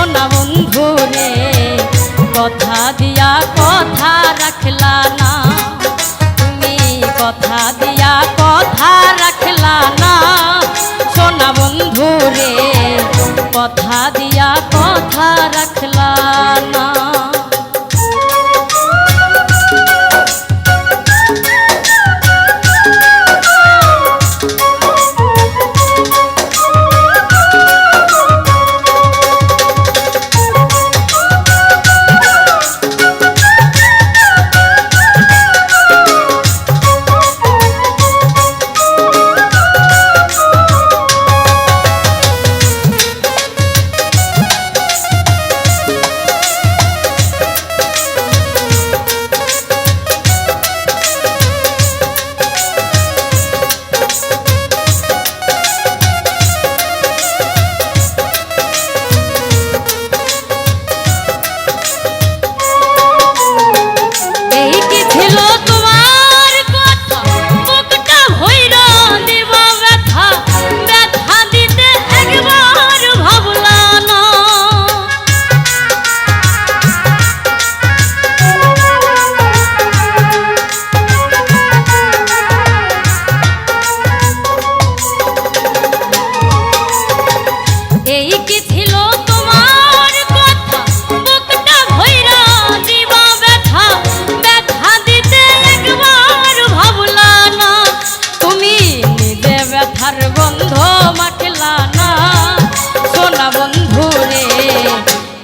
সোনা বন্ধু রে কথা দিয়া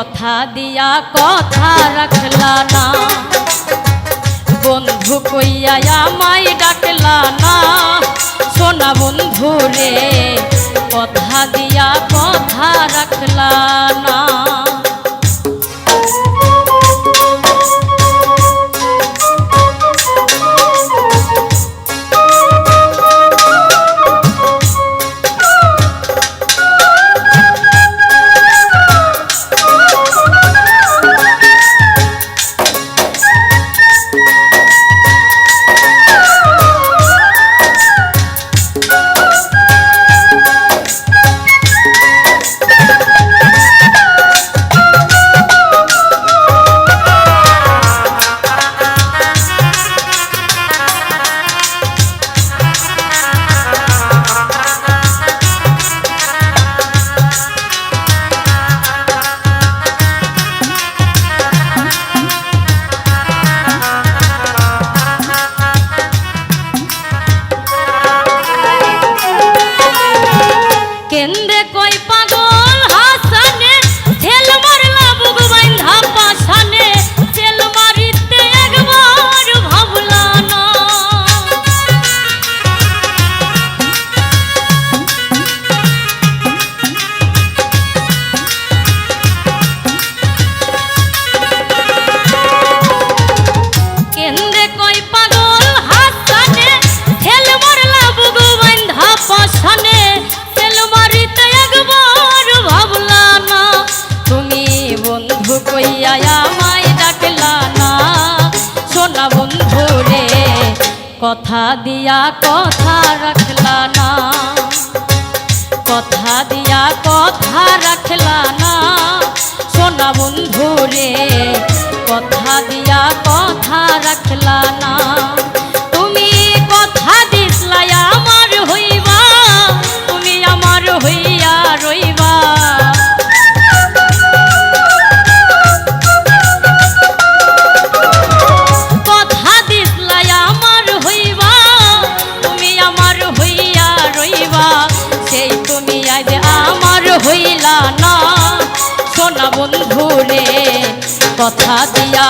কথা দিয়া কথা রাখলা না। বন্ধু কইয়া আমায় ডাকলা না। সোনা বন্ধু রে, কথা দিয়া কথা রাখলা না। দিয়া আমায় ডাকলা না। সোনা বন্ধু রে, কথা দিয়া কথা রাখলা না। কথা দিয়া কথা রাখলা না। সোনা বন্ধু রে কথা দিয়া